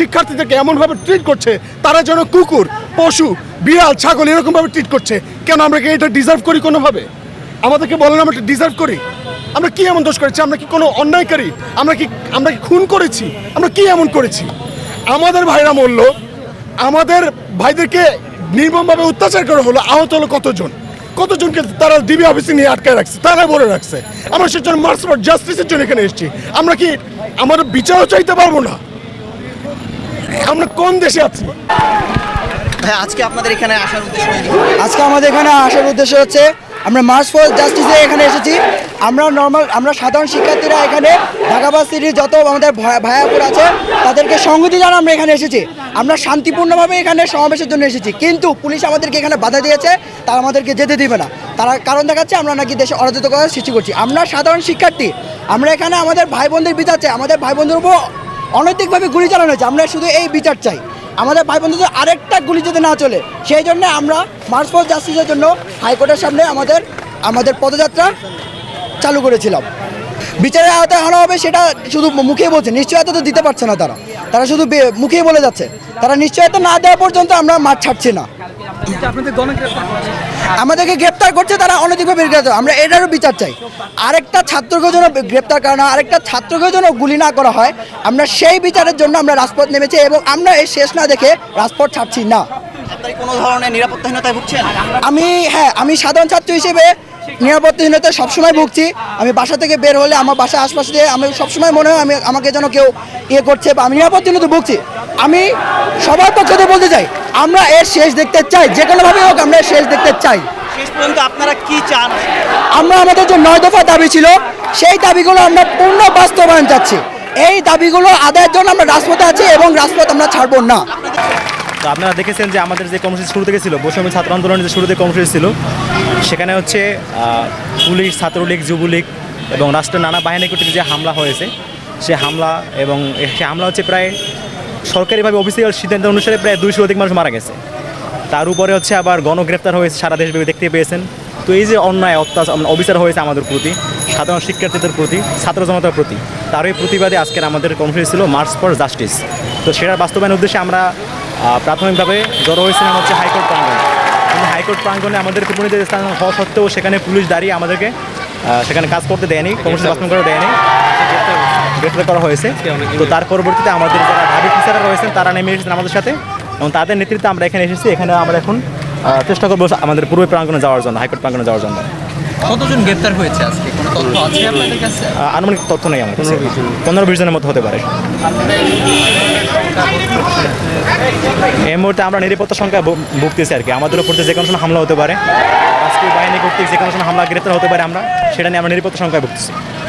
শিক্ষার্থীদেরকে এমনভাবে ট্রিট করছে, তারা যেন কুকুর, পশু, বিড়াল, ছাগল এরকমভাবে ট্রিট করছে, কেন আমরা কি এটা ডিজার্ভ করি কোনোভাবে? আমাদেরকে বলেন আমরা এটা ডিজার্ভ করি। আমরা কি এমন দোষ করেছি? আমরা কি কোনো অন্যায়কারী? আমরা কি আমরা কি খুন করেছি? আমরা কি এমন করেছি? আমাদের ভাইরা মরলো, আমাদের ভাইদেরকে নির্মমভাবে অত্যাচার করা হলো, আহত হলো কতজন? কতজনকে তারা ডিবি অফিসে নিয়ে আটকায় রাখছে? তারা বলে রাখছে। আমরা সেজন্য মার্চ ফর জাস্টিসের জন্য এখানে এসেছি। আমরা কি, আমাদের বিচারও চাইতে পারব না? আমরা কোন দেশে আছি? ভাই আজকে আপনাদের এখানে আসার উদ্দেশ্য আজকে আমাদের এখানে আসার উদ্দেশ্য হচ্ছে আমরা মার্চ ফর জাস্টিসে এখানে এসেছি। আমরা নর্মাল আমরা সাধারণ শিক্ষার্থীরা এখানে ঢাকাবাস সিটির যত আমাদের ভাইয়াপুর আছে তাদেরকে সংহতি জানা আমরা এখানে এসেছি। আমরা শান্তিপূর্ণভাবে এখানে সমাবেশের জন্য এসেছি। কিন্তু পুলিশ আমাদেরকে এখানে বাধা দিয়েছে তারা আমাদেরকে যেতে দিবে না। তারা কারণ দেখাচ্ছে আমরা নাকি দেশে অরাজকতার সৃষ্টি করছি। আমরা সাধারণ শিক্ষার্থী আমরা এখানে আমাদের ভাই বোনদের বিচার চাই আমাদের ভাই বোনদের উপর অনৈতিকভাবে গুলি চালানো হয়েছে। আমরা শুধু এই বিচার চাই। আমাদের ভাই বন্ধুদের আরেকটা গুলি যাতে না চলে, সেই জন্য আমরা মার্চ ফর জাস্টিসের জন্য হাইকোর্টের সামনে আমাদের আমাদের পদযাত্রা চালু করেছিলাম। বিচারের আওতায় আনা হবে সেটা শুধু মুখে বলছে, নিশ্চয়তা তো দিতে পারছে না তারা। তারা শুধু মুখেই বলে যাচ্ছে। তারা নিশ্চয়তা না দেওয়া পর্যন্ত আমরা মাঠ ছাড়ছি না। আমাদেরকে গ্রেপ্তার করছে তারা অনৈতিকভাবে গ্রেপ্তার আমরা এটারও বিচার চাই। আরেকটা ছাত্রকে যেন গ্রেপ্তার করা না হয়, আরেকটা ছাত্রকে যেন গুলি না করা হয়। আমরা সেই বিচারের জন্য আমরা রাজপথ নেমেছি এবং আমরা এই শেষ না দেখে রাজপথ ছাড়ছি না। কোনো ধরনের নিরাপত্তাহীনতায় ভুগছেন? আমি হ্যাঁ আমি সাধারণ ছাত্র হিসেবে নিরাপত্তাহীনতায় সবসময় ভুগছি। আমি বাসা থেকে বের হলে আমার বাসার আশপাশে দিয়ে আমি সবসময় মনে হয় আমি আমাকে যেন কেউ ইয়ে করছে বা আমি নিরাপত্তাহীনতা ভুগছি। আমি সবার পক্ষ থেকে বলতে চাই আমরা এর শেষ দেখতে চাই যে কোনোভাবে হোক আমরা এর শেষ দেখতে চাই। শেষ পর্যন্ত আপনারা কি চান? আমরা আমাদের যে নয় দফা দাবি ছিল সেই দাবিগুলো আমরা পূর্ণ বাস্তবায়ন চাচ্ছি। এই দাবিগুলো আদায়ের জন্য আমরা রাজপথে আছি এবং রাজপথ আমরা ছাড়বো না। তো আপনারা দেখেছেন যে আমাদের যে কর্মসূচি শুরু থেকে ছিল বৈষম্য ছাত্র আন্দোলনের যে শুরুতে কর্মসূচি ছিল সেখানে হচ্ছে পুলিশ ছাত্রলীগ যুবলীগ এবং রাষ্ট্রের নানা বাহিনী কর্তৃক যে হামলা হয়েছে সে হামলা এবং সে হামলা হচ্ছে প্রায় সরকারিভাবে অফিসিয়াল সিদ্ধান্ত অনুসারে প্রায় দুইশো অধিক মানুষ মারা গেছে। তার উপরে হচ্ছে আবার গণগ্রেপ্তার হয়েছে সারা দেশব্যাপী দেখতে পেয়েছেন। তো এই যে অন্যায় অত্যাচার মানে অবিচার হয়েছে আমাদের প্রতি, সাধারণ শিক্ষার্থীদের প্রতি, ছাত্র জনতার প্রতি তারই প্রতিবাদে আজকের আমাদের কর্মসূচি ছিল মার্চ ফর জাস্টিস তো সেটার বাস্তবায়নের উদ্দেশ্যে আমরা প্রাথমিকভাবে জড়ো হয়েছিলাম হচ্ছে হাইকোর্ট প্রাঙ্গণে। কিন্তু হাইকোর্ট প্রাঙ্গণে আমাদের পরিণত স্থান হওয়া সত্ত্বেও সেখানে পুলিশ দাঁড়িয়ে আমাদেরকে সেখানে কাজ করতে দেয়নি কর্মসূচি বাস্তবায়ন করে দেয়নি, গ্রেফতার করা হয়েছে। তো তার পরবর্তীতে আমাদের যারা ঢাবি টিচাররা রয়েছেন তারা নেমে এসেছেন আমাদের সাথে এবং তাদের নেতৃত্বে আমরা এখানে এসেছি। এখানে আমরা এখন চেষ্টা করব আমাদের পূর্ব প্রাঙ্গণে যাওয়ার জন্য হাইকোর্ট প্রাঙ্গণে যাওয়ার জন্য। কতজন গ্রেপ্তার হয়েছে আজকে? কোনো তথ্য আছে আপনাদের কাছে? আনুমানিক তথ্য নেই আমার কাছে। পনেরো বিশ জনের মতো হতে পারে। এই মুহূর্তে আমরা নিরাপত্তা সংখ্যা ভুগতেছি আর কি। আমাদের উপর যে কোনো সময় হামলা হতে পারে। রাষ্ট্রীয় বাহিনী কর্তৃক যে কোনো সময় হামলা গ্রেপ্তার হতে পারে আমরা। সেটা নিয়ে আমরা নিরাপত্তা সংখ্যায় ভুগতেছি।